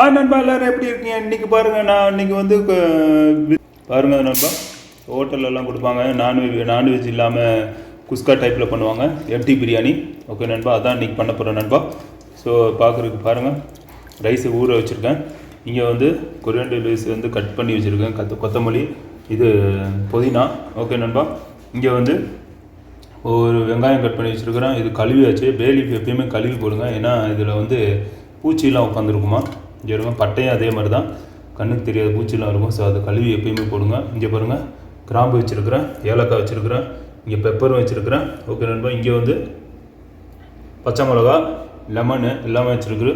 ஆ நண்பா எல்லாரும் எப்படி இருக்கீங்க? இன்னைக்கு பாருங்கள் நான் இன்னைக்கு வந்து பாருங்கள் நண்பா. ஹோட்டல்லலாம் கொடுப்பாங்க. நான்வெஜ் நான்வெஜ் இல்லாமல் குஸ்கா டைப்பில் பண்ணுவாங்க. எம்டி பிரியாணி. ஓகே நண்பா அதான் இன்றைக்கி பண்ண போகிறேன் நண்பா. ஸோ பார்க்குறதுக்கு பாருங்கள் ரைஸை ஊற வச்சுருக்கேன். இங்கே வந்து கொரியாண்டர் ரைஸ் வந்து கட் பண்ணி வச்சுருக்கேன். கத்து கொத்தமல்லி. இது புதினா. ஓகே நண்பா. இங்கே வந்து ஒரு வெங்காயம் கட் பண்ணி வச்சுருக்கிறேன். இது கழுவி வச்சு பேலீஃப் எப்பயுமே கழுவி போடுங்க. ஏன்னா இதில் வந்து பூச்சிலாம் உட்காந்துருக்குமா இங்கே இருங்க பட்டையும் அதே மாதிரி தான். கண்ணுக்கு தெரியாத பூச்சிலாம் இருக்கும். ஸோ அதை கழுவி எப்பயுமே போடுங்க. இங்கே பாருங்கள் கிராம்பு வச்சுருக்கிறேன். ஏலக்காய் வச்சுருக்கிறேன். இங்கே பெப்பரும் வச்சுருக்கிறேன். ஓகே நண்பா. இங்கே வந்து பச்சை மிளகா லெமனு எல்லாமே வச்சுருக்கு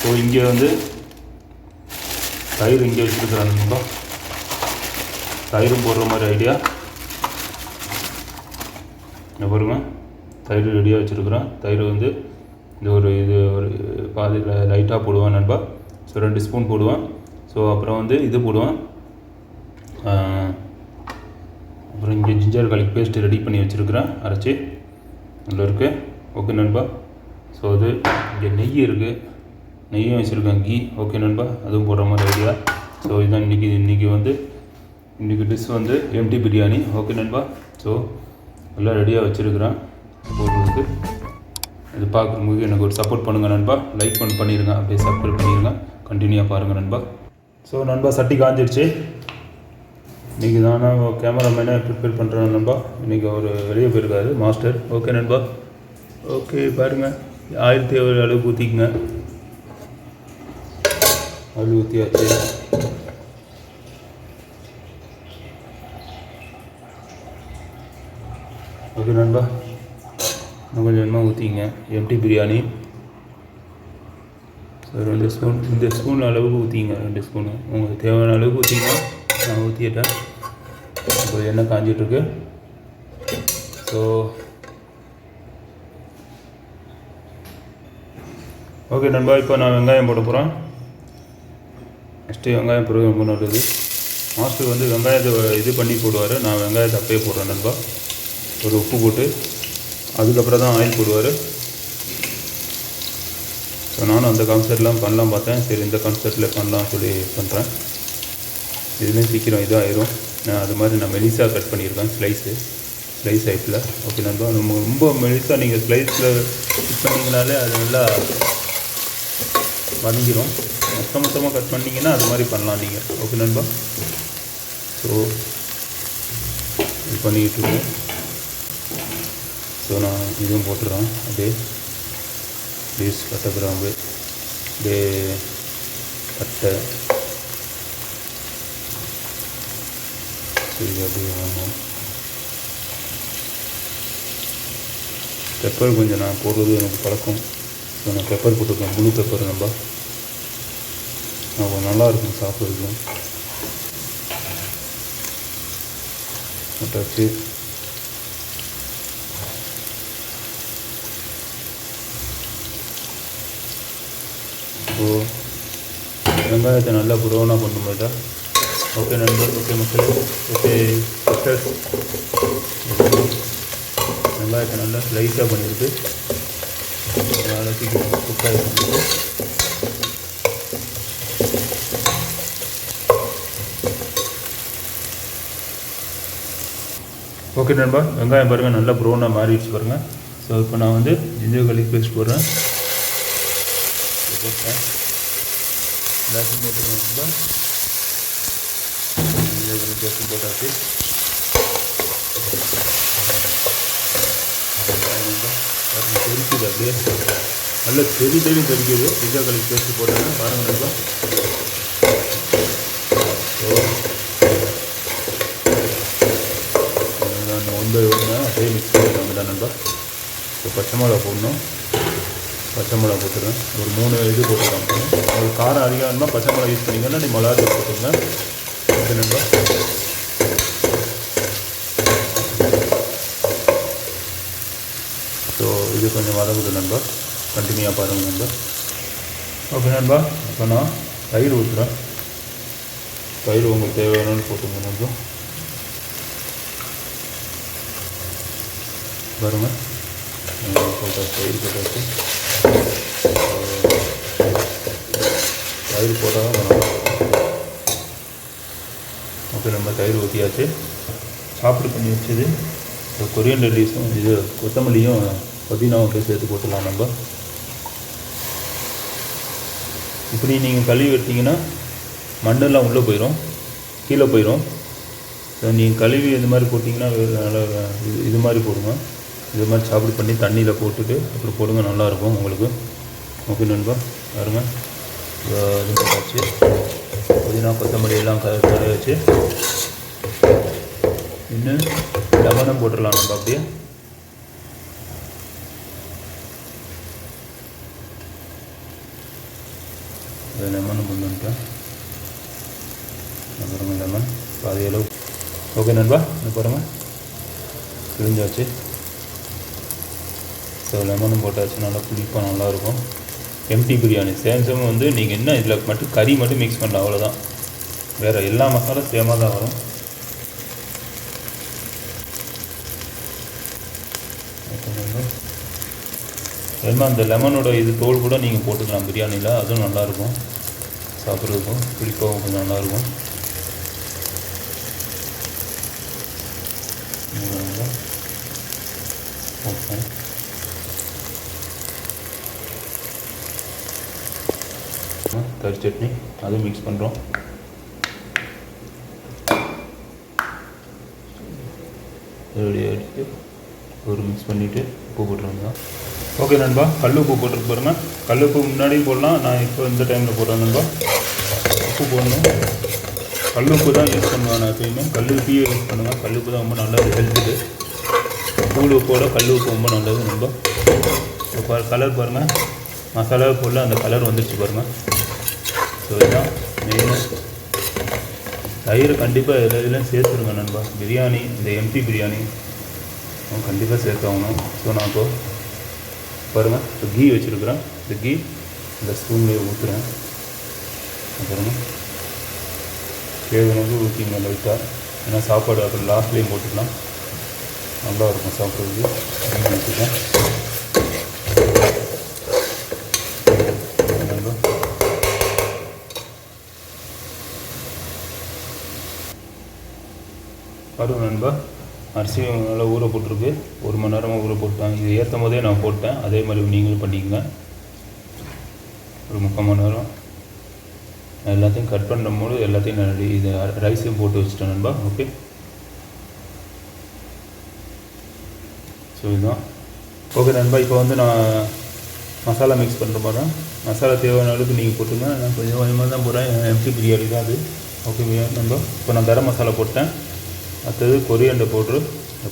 ஸோ இங்கே வந்து தயிர் இங்கே வச்சுருக்கிறேன் நண்பா. தயிரும் போடுற மாதிரி ஐடியா இங்க பாருங்க. தயிர் ரெடியாக வச்சுருக்குறேன். தயிர் வந்து இந்த ஒரு இது ஒரு பாதி லைட்டாக போடுவேன் நண்பா. ஸோ ரெண்டு ஸ்பூன் போடுவேன். ஸோ அப்புறம் வந்து இது போடுவேன். அப்புறம் இங்கே ஜிஞ்சர் கார்லிக் பேஸ்ட்டு ரெடி பண்ணி வச்சுருக்கிறேன். அரைச்சி. நல்லா இருக்குது ஓகே நண்பா. ஸோ அது இங்கே நெய் இருக்குது நெய்யும் வச்சுருக்கேன் கீ. ஓகே நண்பா. அதுவும் போடுற மாதிரி ஐடியா ஸோ இதுதான் இன்றைக்கி இன்றைக்கி வந்து இன்றைக்கி டிஷ் வந்து எம்டி பிரியாணி. ஓகே நண்பா. ஸோ எல்லாம் ரெடியாக வச்சுருக்கிறேன். போடுறதுக்கு. இது பார்க்கும்போது எனக்கு ஒரு சப்போர்ட் பண்ணுங்கள் நண்பா. லைக் பண்ணி பண்ணிடுங்க அப்படியே சப்ஸ்கிரைப் பண்ணிடுங்க கண்டினியூவாக பாருங்கள் நண்பா. ஸோ நண்பா சட்டி காஞ்சிடுச்சு. இன்றைக்கி தானே கேமராமேனே ப்ரிப்பேர் பண்ணுறேன் நண்பா. இன்றைக்கி அவர் வெளியே போயிருக்காரு மாஸ்டர் ஓகே நண்பா. ஓகே பாருங்கள் ஆயிரத்தி தேவை அளவுக்கு ஊற்றிக்குங்க அளவு ஊற்றியாச்சு ஓகே நண்பா. இன்னும் கொஞ்சம் கொஞ்சமாக ஊற்றிங்க எம்டி பிரியாணி ஒரு ரெண்டு ஸ்பூன் இந்த ஸ்பூன் அளவுக்கு ஊற்றிங்க ரெண்டு ஸ்பூனு. உங்களுக்கு தேவையான அளவுக்கு ஊற்றிங்கன்னா நான் ஊற்றிட்டேன் இப்போ எண்ணெய் காஞ்சிட்ருக்கு. ஸோ ஓகே நண்பா இப்போ நான் வெங்காயம் போட போகிறேன் நெக்ஸ்ட்டு வெங்காயம் பிறகு ரொம்ப நல்லது. மாஸ்டர் வந்து வெங்காயத்தை இது பண்ணி போடுவார். நான் வெங்காயத்தை அப்பயே போடுறேன் நண்பா. ஒரு உப்பு போட்டு அதுக்கப்புறம் தான் ஆயில் போடுவார். ஸோ நானும் அந்த கான்செப்ட்லாம் பண்ணலாம் பார்த்தேன். சரி இந்த கான்செப்டில் பண்ணலாம் சொல்லி பண்ணுறேன் இதுலேயும் சீக்கிரம் இதாகிடும் நான் அது மாதிரி நான் மெலிசாக கட் பண்ணியிருக்கேன் ஸ்லைஸு ஸ்லைஸ் டைப்பில் ஓகே நண்பா நம்ம ரொம்ப மெலிசாக நீங்கள் ஸ்லைஸில் கட் பண்ணிங்கனாலே அது நல்லா வதங்கிடும் மொத்த மொத்தமாக கட் பண்ணிங்கன்னா அது மாதிரி பண்ணலாம் நீங்கள் ஓகே நண்பா? ஸோ இது பண்ணிக்கிட்டு இருக்கேன். ஸோ நான் இதுவும் போட்டுடுறேன். அப்படியே பீஸ் பட்டை கிராம்பு அப்படியே பட்டை சரி அப்படியே வாங்குவோம் பெப்பர் கொஞ்சம் நான் போடுறது எனக்கு பழக்கம். ஸோ நான் பெப்பர் போட்டுருக்கேன். ப்ளூ பெப்பர் நம்ம. கொஞ்சம் நல்லா இருக்கும் சாப்பிட்றதுக்கும் போட்டாச்சு ஸோ வெங்காயத்தை நல்லா புரோனாக கொண்டு போயிட்டா ஓகே நண்பர் ஓகே மக்களே ஓகே சிஸ்டர்ஸ் வெங்காயத்தை நல்லா ஸ்லைஸாக பண்ணியிருக்கு அதனால் சீக்கிரம் குக் ஓகே நண்பா வெங்காயம் பாருங்கள் நல்லா ப்ரௌனாக மாறிடுச்சு பாருங்கள் ஸோ இப்போ நான் வந்து ஜிஞ்சர் garlic பேஸ்ட் போடுறேன் போட்டேன் எல்லாத்தையும் போட்டுருக்கேன் நண்பா ஜிஞ்சர் garlic பேஸ்ட் போட்டாச்சு வெங்காயம் நண்பா பாருங்க தெரிக்குது அப்படியே நல்ல தெரி தெரி தெரிக்குது ஜிஞ்சர் garlic பேஸ்ட் போட்டாங்க பாருங்கள் நண்பா நான் ஒன்று ஒன்று அப்படியே மிக்ஸ் பண்ணிடுவாங்க நண்பா இப்போ பச்சை மிளகா போடணும். பச்சை மிளகா போட்டுருவேன் ஒரு மூணு இது போட்டுருக்காங்க உங்களுக்கு காரம் அதிகம் வேணுமா பச்சை மிளகா யூஸ் பண்ணிங்கன்னா நீ மிளகா தூள் போட்டுருங்க ஓகே நண்பா ஸோ இது கொஞ்சம் வதங்குது நண்பா. கண்டினியூவாக பாருங்கள் நண்பா. ஓகே நண்பா. இப்போ நான் தயிர் ஊற்றுறேன் தயிர் உங்களுக்கு தேவையானு போட்டுங்க நண்பா. பாருங்க. போட்டாச்சு தயிர் போட்டாச்சு. தயிர் போட்டால் தான் வரும் ஓகே நம்ம தயிர் ஊற்றியாச்சு சாப்பிட்டு பண்ணி வச்சது இந்த கொரியண்டர் லீஸும் இது கொத்தமல்லியும் புதினாவும் போய் சேர்த்து போட்டுடலாம் நம்ம. இப்படி நீங்கள் கழுவி எடுத்தீங்கன்னா மண்ணெல்லாம் உள்ளே போயிடும் கீழே போயிடும் ஸோ நீங்கள் கழுவி இது மாதிரி போட்டிங்கன்னா நல்லா இது இது மாதிரி போடுங்க. இது மாதிரி சாப்பிட்டு பண்ணி தண்ணியில் போட்டுட்டு அப்புறம் போடுங்க நல்லாயிருக்கும் உங்களுக்கு. ஓகே நண்பா பாருங்கள் இதோ புதினா கொத்தமல்லி எல்லாம் க கரைய வச்சு இன்னும் லெமனும் போட்டுடலாம் நம்ம அப்படியே. இது லெமனும் கொண்டு வந்துட்டேன். அப்புறமா லெமன் பாதி அளவு. ஓகே நண்பா அப்புறமா பிழிஞ்சாச்சு ஸோ லெமனும் போட்டாச்சு நல்லா புளிப்பாக நல்லாயிருக்கும் எம்டி பிரியாணி சேம் சேம் வந்து நீங்கள் என்ன இதில் மட்டும் கறி மட்டும் மிக்ஸ் பண்ணலாம் அவ்வளோதான் வேறு எல்லா மசாலும் சேமாக தான் வரும். ஏன்னா அந்த லெமனோட இது தோல் கூட நீங்கள் போட்டுக்கலாம் பிரியாணியில் அதுவும் நல்லாயிருக்கும். சாப்பிட்றதுக்கும் புளிப்பாகவும் கொஞ்சம் நல்லாயிருக்கும். ஓகே கறி சட்னி அதுவும் மிக்ஸ் பண்ணுறோம் ரெடி ஆகிட்டு ஒரு மிக்ஸ் பண்ணிவிட்டு உப்பு போட்டுருங்க ஓகே நண்பா கல் உப்பு போட்டுருக்கு பாருங்க. கல் உப்பு முன்னாடி போடலாம். நான் இப்போ இந்த டைமில் போடுறேன் நண்பா. உப்பு போடணும். கல் உப்பு தான் யூஸ் பண்ணுவேன் நான் எப்பயுமே. கல் உப்பையே யூஸ் பண்ணுவேன். கல் உப்பு தான் ரொம்ப நல்லது ஹெல்த்துக்கு தூள் உப்போட கல் உப்பு ரொம்ப நல்லது நண்பா. கலர் பாருங்கள் மசாலா பொருள் அந்த கலர் வந்துடுச்சு பாருங்கள் ஸோ இதுதான் மெயினாக தயிர் கண்டிப்பாக எல்லா இதுலையும் சேர்த்துருங்க நண்பா. பிரியாணி இந்த எம்டி பிரியாணி. கண்டிப்பாக சேர்த்தாகணும். ஸோ நான் இப்போது பாருங்கள் இப்போ கீ வச்சுருக்குறேன். இந்த கீ இந்த ஸ்பூன்லேயே ஊற்றுறேன் பாருங்க. தேவையானது ஊற்றிங்க லைட்டாக ஏன்னா சாப்பாடு அப்புறம் லாஸ்ட்லேயும் போட்டுக்கலாம். நல்லா இருக்கும் சாப்பிட்றதுக்கு. அப்படின்னு வச்சுக்கேன் நண்பா பாருங்க நண்பா. அரிசி நல்லா ஊற போட்டிருக்கு. ஒரு மணி நேரமாக ஊற போட்டேன். இது ஏற்றும் போதே நான் போட்டேன். அதே மாதிரி நீங்களும் பண்ணிக்கங்க. ஒரு முக்கால் மணி நேரம். எல்லாத்தையும் கட் பண்ணும்போது எல்லாத்தையும் நான் ரெடி இது ரைஸையும் போட்டு வச்சுட்டேன் நண்பா. ஓகே? ஸோ இதுதான். ஓகே நண்பா. இப்போ வந்து நான் மசாலா மிக்ஸ் பண்ணுற மாதிரி. தான் மசாலா தேவையான அளவுக்கு நீங்கள் போட்டுங்க நான் கொஞ்சம் கொஞ்சமாக தான் போடுறேன். எம்டி பிரியாணி தான் அது. ஓகே நண்பா. இப்போ நான் கரம் மசாலா போட்டேன். அடுத்தது கொரியண்டை போட்டு இதை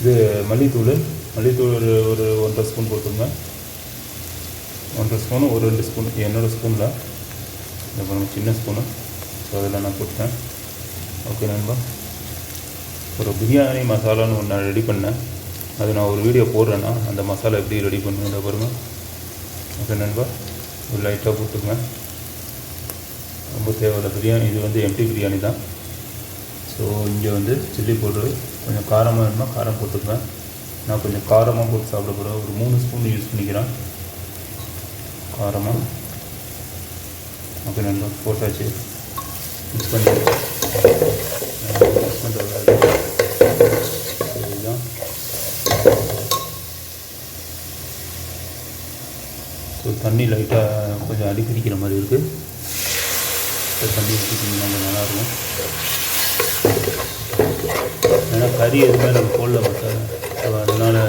இது மல்லித்தூள் மல்லித்தூள் ஒரு ஒரு ஒன்றரை ஸ்பூன் போட்டுருங்க. ஒன்றரை ஸ்பூனு ஒரு ரெண்டு ஸ்பூன். என்னோடய ஸ்பூனில். இந்த பாருங்க சின்ன ஸ்பூனு. ஸோ அதில் நான் போட்டேன் ஓகே நண்பா. ஒரு பிரியாணி மசாலான்னு ஒன்று நான் ரெடி பண்ணேன். அது நான் ஒரு வீடியோ போடுறேன்னா அந்த மசாலா எப்படி ரெடி பண்ணுங்க பாருங்கள் பாருங்க. ஓகே நண்பா. ஒரு லைட்டாக போட்டுங்க ரொம்ப தேவையில்லை. பிரியாணி இது வந்து எம்டி பிரியாணி தான். ஸோ இங்கே வந்து சில்லி பவுடரு கொஞ்சம் காரமாக வேணுமா காரம் போட்டுக்குவேன் நான் கொஞ்சம் காரமாக போட்டு சாப்பிட போகிறேன் ஒரு மூணு ஸ்பூன் யூஸ் பண்ணிக்கிறேன். காரமாக ஓகே நல்லா போட்டாச்சு. மிக்ஸ் பண்ணி மிக்ஸ் பண்ணுறது இதுதான் ஸோ தண்ணி லைட்டாக கொஞ்சம் அடிக்கடிக்கிற மாதிரி இருக்குது ஸோ தண்ணி ஊற்றிட்டிங்கன்னா கொஞ்சம் நல்லாயிருக்கும். ஏன்னா கறி எதுவுமே நம்ம போடல மசாலா ஸோ அதனால்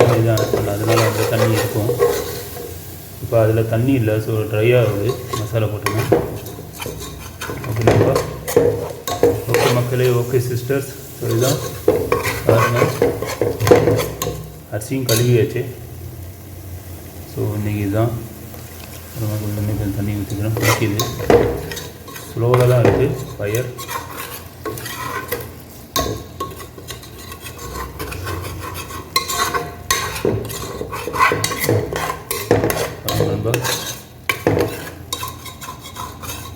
தண்ணி தான் அதனால் அந்த தண்ணி இருக்கும். இப்போ அதில் தண்ணி இல்லை ஸோ ட்ரை ஆகுது. மசாலா போட்டோம்னா ஓகேங்களா ஓகே மக்களே ஓகே சிஸ்டர்ஸ் ஸோ இதுதான் பாருங்கள் அரிசியும் கழுவியாச்சு. ஸோ இன்றைக்கி இதுதான் அப்புறமா கொஞ்சம் கொஞ்சம் தண்ணி ஊற்றிக்கிறேன் பிடிக்குது ஸ்லோவில் தான் இருக்குது ஃபயர்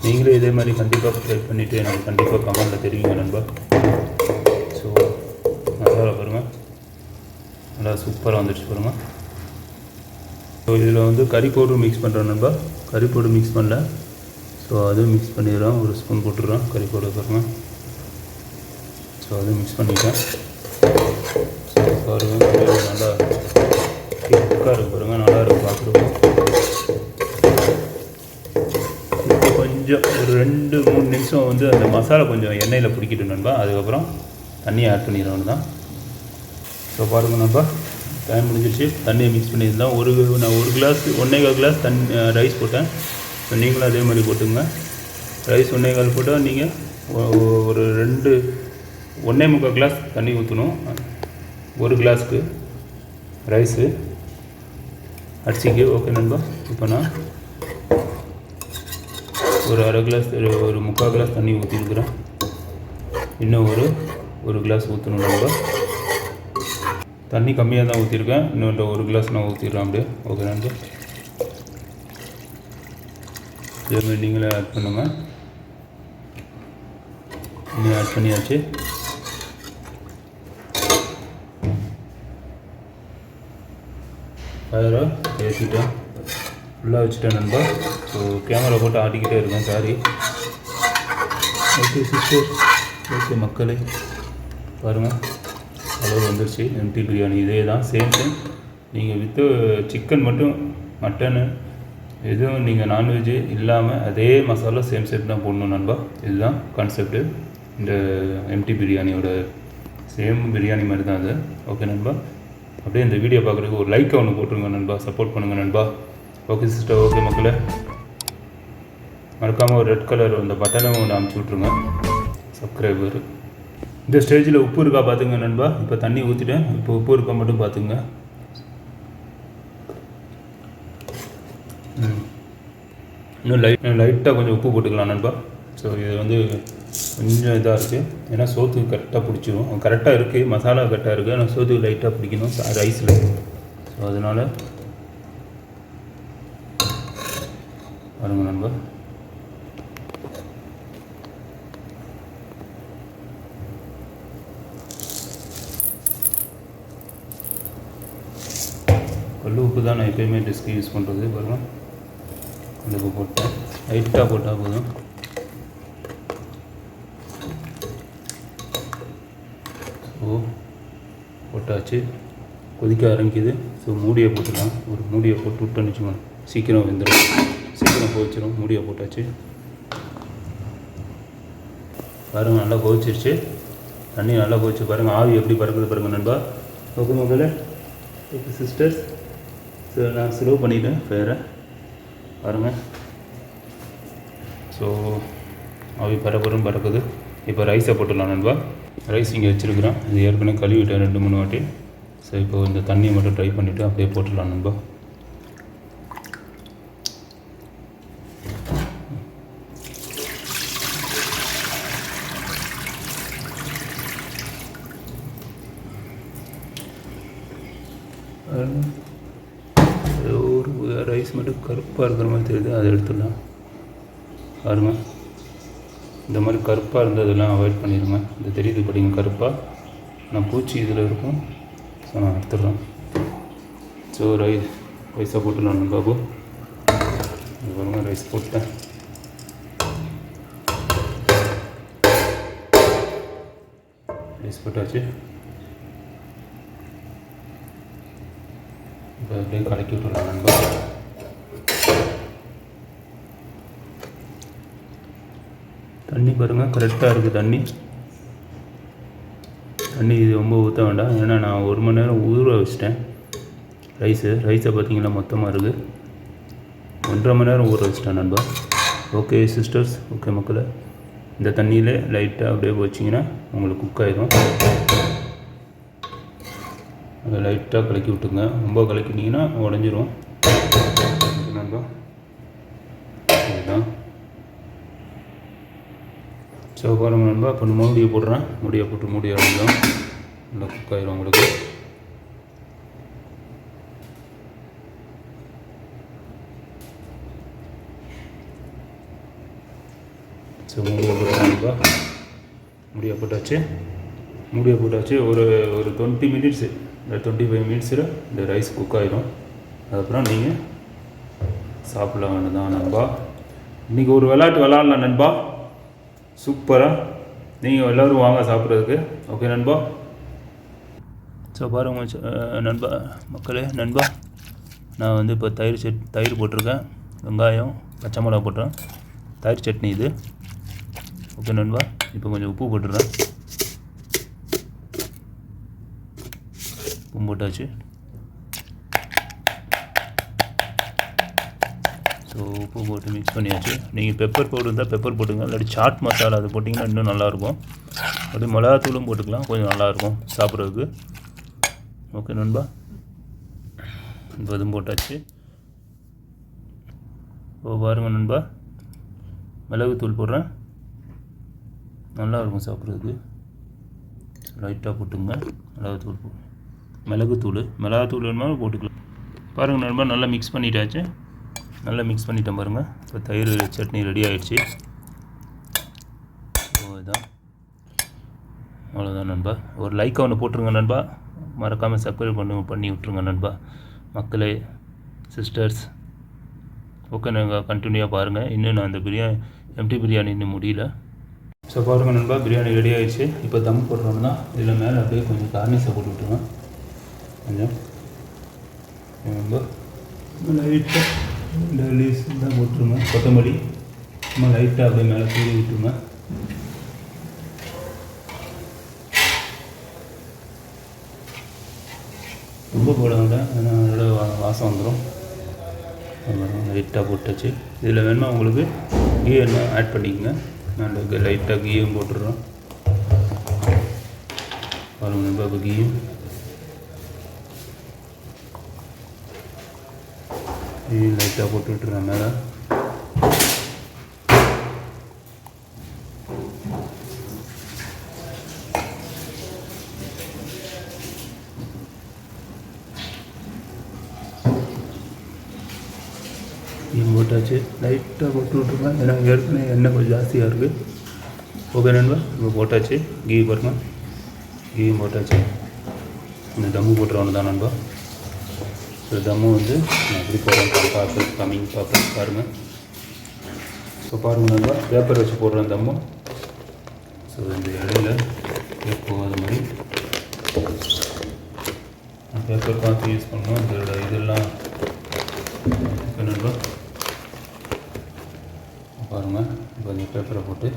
நீங்களும் இதே மாதிரி கண்டிப்பாக ட்ரை பண்ணிவிட்டு எனக்கு கண்டிப்பாக கமெண்ட்டில் தெரிவிங்க நண்பா. ஸோ மசாலா பாருங்கள் நல்லா சூப்பராக வந்துடுச்சு பாருங்கள் ஸோ இதில் வந்து கறி பவுடர் மிக்ஸ் பண்ணுறோம் நண்பா. கறி பவுடர் மிக்ஸ் பண்ணல. ஸோ அதுவும் மிக்ஸ் பண்ணிடுறோம். ஒரு ஸ்பூன் போட்டுடுறோம். கறி பவுடர் பாருங்க ஸோ அதுவும் மிக்ஸ் பண்ணிட்டேன் ஸோ பாருங்க. நல்லா திக்காக இருக்கு பாருங்க. நல்லா இருக்கும் பார்க்குறப்போ கொஞ்சம் ஒரு ரெண்டு மூணு நிமிஷம் வந்து அந்த மசாலா கொஞ்சம் எண்ணெயில் பிடிக்கிட்டு நண்பா. அதுக்கப்புறம் தண்ணியை ஆட் பண்ணிடுவோம் தான் ஸோ பாருங்கள் நண்பா. டைம் முடிஞ்சிருச்சு. தண்ணியை மிக்ஸ் பண்ணியிருந்தோம். ஒரு நான் ஒரு கிளாஸ் ஒன்றே கால் கிளாஸ் தண்ணி ரைஸ் போட்டேன். ஸோ நீங்களும் அதே மாதிரி போட்டுங்க ரைஸ் ஒன்றே கால் போட்டால் நீங்கள் ஒரு ரெண்டு ஒன்றே முக்கால் கிளாஸ் தண்ணி ஊற்றணும் ஒரு கிளாஸ்க்கு ரைஸு அரிசிக்கு ஓகே நண்பா? இப்போ நான் ஒரு அரை கிளாஸ் ஒரு- முக்கால் கிளாஸ் தண்ணி ஊற்றிருக்கிறேன் இன்னும் ஒரு ஒரு கிளாஸ் ஊற்றணும் நண்பா. தண்ணி கம்மியாக தான் ஊற்றிருக்கேன் இன்னொரு ஒரு கிளாஸ் நான் ஊற்றிடுறேன் அப்படியே. ஓகே நண்பா? இதேமாதிரி நீங்களே ஆட் பண்ணுங்கள் இன்னும் ஆட் பண்ணியாச்சு. ஃபயரை ஏற்றிட்டேன் ஃபுல்லாக வச்சுட்டேன் நண்பா. ஸோ கேமரா போட்டு ஆட்டிக்கிட்டே இருக்கேன். சாரி ஓகே சிஸ்டர் ஓகே மக்களே. பாருங்கள் அளவு வந்துருச்சு. எம்டி பிரியாணி இதே தான் சேம் சேம் நீங்கள் வித்து சிக்கன் மட்டும் மட்டனு எதுவும் நீங்கள் நான்வெஜ்ஜு இல்லாமல் அதே மசாலா சேம் சேம் தான் போடணும் நண்பா. இதுதான் கான்செப்ட்டு இந்த எம்டி பிரியாணியோட சேம் பிரியாணி மாதிரி தான் அது. ஓகே நண்பா. அப்படியே இந்த வீடியோ பார்க்குறதுக்கு ஒரு லைக் ஒன்று போட்டுருங்க நண்பா. சப்போர்ட் பண்ணுங்கள் நண்பா. ஓகே சிஸ்டர் ஓகே மக்களே. மறக்காமல் ஒரு ரெட் கலர் அந்த பட்டனும் ஒன்று அமுச்சு விட்ருங்க சப்ஸ்கிரைபர் இந்த ஸ்டேஜில் உப்பு இருக்கா பார்த்துங்க நண்பா. இப்போ தண்ணி ஊற்றிட்டேன் இப்போ உப்பு இருக்கா மட்டும் பார்த்துங்க இன்னும் லைட் லைட்டாக கொஞ்சம் உப்பு போட்டுக்கலாம் நண்பா. ஸோ இது வந்து கொஞ்சம் இதாக இருக்குது ஏன்னா சோத்துக்கு கரெக்டாக பிடிச்சிரும். கரெக்டாக இருக்குது மசாலா கரெக்டாக இருக்குது ஆனால் சோத்துக்கு லைட்டாக பிடிக்கணும். ரைஸில் ஸோ அதனால் பாருங்க நண்பா. கல் உப்பு தான் நான் எப்பயுமே டிஸ்க்கு யூஸ் பண்ணுறது பாருங்கள் இந்த உப்பு போட்டேன் லைட்டாக போட்டால் போதும். ஸோ போட்டாச்சு. கொதிக்க ஆரம்பிக்குது. ஸோ மூடியை போட்டுடலாம். ஒரு மூடியை போட்டு விட்டோன்னு வச்சுக்கோங்க. சீக்கிரம் வெந்துடும் சீக்கிரம் கொதிச்சிடும் மூடியை போட்டாச்சு. பாருங்கள் நல்லா கொதிச்சிருச்சு. தண்ணி நல்லா கொதிச்சு பாருங்கள் ஆவி எப்படி பறக்குது பாருங்கள் நண்பா. ஓகே முதல்ல. ஓகே சிஸ்டர்ஸ் ஸோ நான் ஸ்லோ பண்ணிவிட்டேன் ஃபேரை பாருங்கள் ஸோ ஆவி பரபரம் பறக்குது. இப்போ ரைஸை போட்டுடலாம் நண்பா. ரைஸ் இங்கே வச்சுருக்குறேன் இது ஏற்கனவே கழுவிட்டேன் ரெண்டு மூணு வாட்டி. ஸோ இப்போ இந்த தண்ணியை மட்டும் ட்ரை பண்ணிவிட்டு அப்படியே போட்டுடலாம் நண்பா பாருங்க. அது ஒரு ரைஸ் மட்டும் கருப்பாக இருக்கிற மாதிரி தெரியுது அதை எடுத்துடலாம். பாருங்க. இந்த மாதிரி கருப்பாக இருந்ததெல்லாம் அவாய்ட் பண்ணிடுங்க இந்த தெரியுது படிங்க கருப்பாக நான் பூச்சி இதில் இருக்கும். ஸோ நான் எடுத்துடுறேன். ஸோ ரைஸ் ரைஸாக போட்டுடலாம் பாபு? இது பாருங்க ரைஸ் போட்டேன். ரைஸ் போட்டாச்சு. இப்போ அப்படியே கலக்கி விட்டுடலாம் நண்பா. தண்ணி பாருங்கள் கரெக்டாக இருக்குது தண்ணி. தண்ணி இது ரொம்ப ஊற்ற வேண்டாம். ஏன்னா நான் ஒரு மணி நேரம் ஊற வச்சிட்டேன். ரைஸு ரைஸை பார்த்தீங்கன்னா மொத்தமாக இருக்குது ஒன்றரை மணி நேரம் ஊற வச்சிட்டேன் நண்பா. ஓகே சிஸ்டர்ஸ் ஓகே மக்களை. இந்த தண்ணியில் லைட்டாக அப்படியே வச்சிங்கன்னா உங்களுக்கு குக் ஆகிடும் அதை லைட்டாக கலக்கி விட்டுங்க. ரொம்ப கலக்கிட்டிங்கன்னா உடஞ்சிரும் ஓகே நண்பா இதுதான் ஸோ பாருங்க நண்பா இப்போ மூடியை போடுறேன். மூடியை போட்டு மூடி அடைஞ்சோம் நல்லா குக் ஆயிரும் உங்களுக்கு. ஸோ மூடியை போட்டேன் நண்பா மூடியை போட்டாச்சு. மூடியை போட்டாச்சு. ஒரு ஒரு டுவெண்ட்டி மினிட்ஸு இந்த டுவெண்ட்டி ஃபைவ் மினிட்ஸில் இந்த ரைஸ் குக் ஆயிரும். அதுக்கப்புறம் நீங்கள் சாப்பிட வேண்டியதான் நண்பா. இன்றைக்கி ஒரு விளையாட்டு விளாட்லாம் நண்பா. சூப்பராக நீங்கள் எல்லோரும் வாங்க சாப்பிட்றதுக்கு. ஓகே நண்பா? ஸோ பாருங்க நண்பா மக்களே நண்பா. நான் வந்து இப்போ தயிர் சட் தயிர் போட்டிருக்கேன். வெங்காயம் பச்சை மிளகா போட்டுறேன் தயிர் சட்னி இது. ஓகே நண்பா. இப்போ கொஞ்சம் உப்பு போட்டுடுறேன். உப்பு போட்டாச்சு. ஸோ உப்பு போட்டு மிக்ஸ் பண்ணியாச்சு. நீங்கள் பெப்பர் பவுடர் இருந்தால் பெப்பர் போட்டுங்க இல்லாட்டி சாட் மசாலா அது போட்டிங்கன்னா இன்னும் நல்லாயிருக்கும். அப்படியே மிளகாத்தூளும் போட்டுக்கலாம். கொஞ்சம் நல்லாயிருக்கும் சாப்பிட்றதுக்கு. ஓகே நண்பா. இப்போ இதுவும் போட்டாச்சு. ஓ பாருங்க நண்பா. மிளகுத்தூள் போடுறேன். நல்லா இருக்கும் சாப்பிட்றதுக்கு லைட்டாக போட்டுங்க மிளகுத்தூள் போ மிளகுத்தூள். மிளகாத்தூள் வேணுமா போட்டுக்கலாம். பாருங்கள் நண்பா நல்லா மிக்ஸ் பண்ணிட்டாச்சு. நல்லா மிக்ஸ் பண்ணிட்டேன் பாருங்கள் இப்போ தயிர் சட்னி ரெடி ஆகிடுச்சு ஓ இதான். அவ்வளோதான் நண்பா. ஒரு லைக் ஒன்று போட்டுருங்க நண்பா. மறக்காமல் சப்ஸ்கிரைப் பண்ணி பண்ணி விட்ருங்க நண்பா. மக்களே சிஸ்டர்ஸ் ஓகே நாங்கள் கண்டினியூவாக பாருங்கள் இன்னும் நான் அந்த பிரியாணி எம்டி பிரியாணி இன்னும் முடியல. ஸோ பாருங்கள் நண்பா பிரியாணி ரெடி ஆகிடுச்சு இப்போ தம் போடுறோம்னா இதில் மேலே அப்படியே கொஞ்சம் கார்னிஸை போட்டு விட்ருங்க கொஞ்சம். ரொம்ப லைட்டாக இந்த தான் போட்டுருங்க. கொத்தமல்லி. சும்மா லைட்டாக அப்படியே மேலே தூவி விட்டுருங்க. ரொம்ப போட வேண்டாம் ஏன்னா அதோட வா- வாசம் வந்துடும் லைட்டாக போட்டாச்சு. இதில் வேணுமா உங்களுக்கு கீ என்ன ஆட் பண்ணிக்கங்க. நான் லைட்டாக கீயும் போட்டுடுறோம் பாருங்கள் நண்பா இப்போ கீயும். கீயும் லைட்டாக போட்டு விட்டுறேன் மேலே கீயும் போட்டாச்சு. லைட்டாக போட்டு விட்ருங்க ஏன்னா ஏற்கனவே எண்ணெய் கொஞ்சம் ஜாஸ்தியாக இருக்குது ஓகே நண்பா. இப்போ போட்டாச்சு. கீ பாருங்க. கீ போட்டாச்சு. இந்த தம்மு போட்டுறவனு தான் நண்பா. ஸோ தம்மு வந்து நான் எப்படி போடுறேன் பார்த்து கம்மிங் பார்ப்பேன் பாருங்கள் ஸோ பாருங்கள் நண்பா பேப்பர் வச்சு போடுறேன் தம்மு ஸோ இந்த இடையில போகாத மாதிரி. பேப்பர் பார்த்து யூஸ் பண்ணோம் இதோட இதெல்லாம் நண்பா. பாருங்கள் இப்போ இந்த பேப்பரை போட்டு.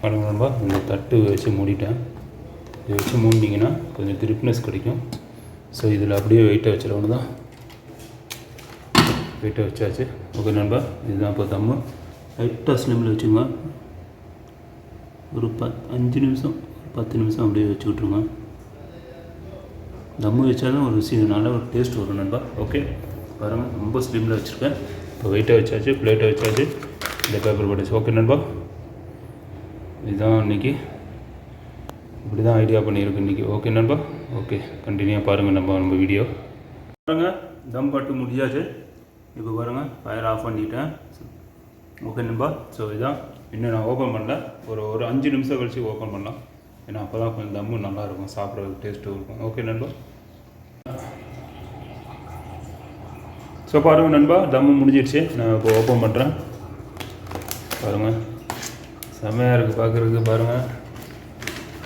பாருங்கள் நண்பா. இந்த தட்டு வச்சு மூடிட்டேன். இதை வச்சு மூடினீங்கன்னா கொஞ்சம் கிரிப்னஸ் கிடைக்கும். ஸோ இதில் அப்படியே வெயிட்டை வச்சிடணும் தான். வெயிட்டை வச்சாச்சு. ஓகே நண்பா இதுதான் இப்போ தம்மு லைட்டாக ஸ்லிம்மில் வச்சுங்க ஒரு பத் அஞ்சு நிமிஷம் ஒரு பத்து நிமிஷம் அப்படியே வச்சு விட்ருங்க தம்மு வச்சாலும் ஒரு ருசி நல்ல ஒரு டேஸ்ட் வரும் நண்பா. ஓகே பாருங்கள் ரொம்ப ஸ்லிம்மில் வச்சுருக்கேன். இப்போ வெயிட்டை வச்சாச்சு பிளேட்டை வச்சாச்சு. இந்த பேப்பர் போட்டாச்சு. ஓகே நண்பா. இதுதான் இன்னைக்கு. இப்படி தான் ஐடியா பண்ணியிருக்கு இன்றைக்கி ஓகே நண்பா. ஓகே கண்டினியூவாக பாருங்கள் நம்ம நம்ம வீடியோ பாருங்கள் தம் பட்டு முடிஞ்சாச்சு. இப்போ பாருங்கள் ஃபயர் ஆஃப் பண்ணிட்டேன். ஓகே நண்பா. ஸோ இதான். இன்னும் நான் ஓப்பன் பண்ணல. ஒரு ஒரு அஞ்சு நிமிஷம் கழிச்சு ஓப்பன் பண்ணலாம். ஏன்னா அப்போ தான் கொஞ்சம் தம்மு நல்லாயிருக்கும். சாப்பிட்றதுக்கு டேஸ்ட்டும் இருக்கும். ஓகே நண்பா. ஸோ பாருங்கள் நண்பா. தம்மு முடிஞ்சிடுச்சு. நான் இப்போ ஓப்பன் பண்ணுறேன் பாருங்கள் செம்மையாக இருக்குது பார்க்குறதுக்கு பாருங்கள்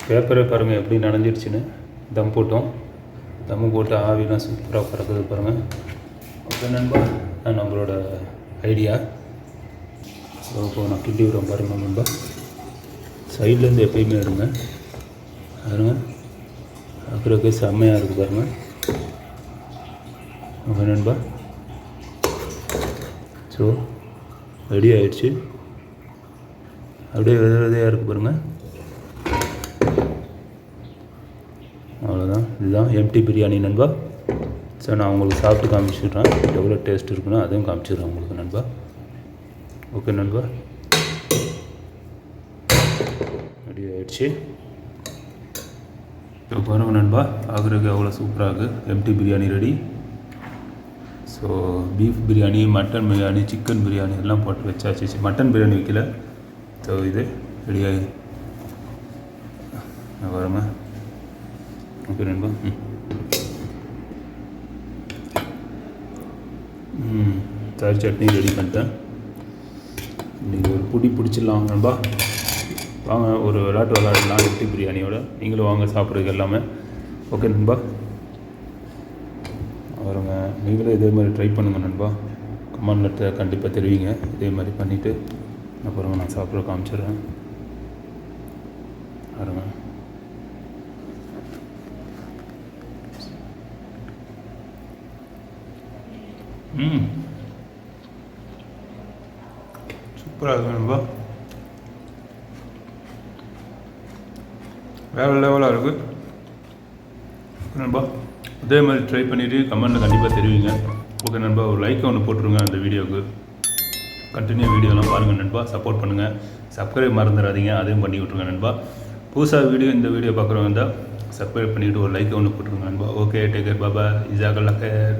பேப்பரே பாருங்கள் எப்படி நனைஞ்சிடுச்சுன்னு தம் போட்டோம். தம்மு போட்டு ஆவிலாம் சூப்பராக பறக்குது பாருங்கள் ஓகே நண்பா? நான் நம்மளோட ஐடியா. ஸோ இப்போ நான் கிண்டி விடுறேன் பாருங்கள் நண்பா. சைட்லேருந்து எப்பயுமே இருங்க. பாருங்க. பார்க்குறதுக்கு செம்மையாக இருக்குது பாருங்கள் ஓகே நண்பா. ஸோ ரெடி ஆயிடுச்சு. அப்படியே வித விதையாக இருக்குது பாருங்கள் அவ்வளோதான் இதுதான் எம்டி பிரியாணி நண்பா. ஸோ நான் உங்களுக்கு சாப்பிட்டு காமிச்சிடுறேன். எவ்வளோ டேஸ்ட் இருக்குன்னு அதையும் காமிச்சிடுறேன் உங்களுக்கு நண்பா. ஓகே நண்பா. ரெடி ஆகிடுச்சு இப்போ பாருங்கள் நண்பா பார்க்குறதுக்கு அவ்வளோ சூப்பராக இருக்குது empty biryani ready so beef biryani mutton biryani chicken biryani எல்லாம் போட்டு வச்சாச்சு. மட்டன் பிரியாணி வைக்கல. ஸோ இது ரெடியாகி வரமா ஓகே நண்பா ம் ம், தயிர் சட்னி ரெடி பண்ணிட்டேன் நீங்கள் ஒரு புடி பிடிச்சிடலாம் நண்பா வாங்க ஒரு விளாட்டு விளாடலாம் வெட்டி பிரியாணியோட நீங்களும் வாங்க சாப்பிட்றதுக்கு எல்லாமே ஓகே நண்பா வருங்க நீங்களும் இதே மாதிரி ட்ரை பண்ணுங்கள் நண்பா கமெண்ட்டில் கண்டிப்பாக தெரிவிங்க இதே மாதிரி பண்ணிவிட்டு அப்புறம் நான் சாப்பிட காமிச்சிடுறேன் பாருங்க ம். சூப்பராக இருக்கும் நண்பா. வேறு லெவலாக இருக்குது நண்பா அதே மாதிரி ட்ரை பண்ணிவிட்டு கமெண்ட்டில் கண்டிப்பாக தெரிவிங்க. ஓகே நண்பா ஒரு லைக் ஒன்று போட்டுருங்க அந்த வீடியோவுக்கு. கண்டினியூ வீடியோலாம் பாருங்கள் நண்பா சப்போர்ட் பண்ணுங்கள் சப்ஸ்கிரைப் மறந்துடாதீங்க அதையும் பண்ணி விட்ருங்க நண்பா. புதுசாக வீடியோ இந்த வீடியோ பார்க்குறவங்க இருந்தால் சப்ஸ்கிரைப் பண்ணிவிட்டு ஒரு லைக் ஒன்று போட்டுருங்க நண்பா. ஓகே டேக்கர் பாபா இஜாக்கல்லா லக்கர்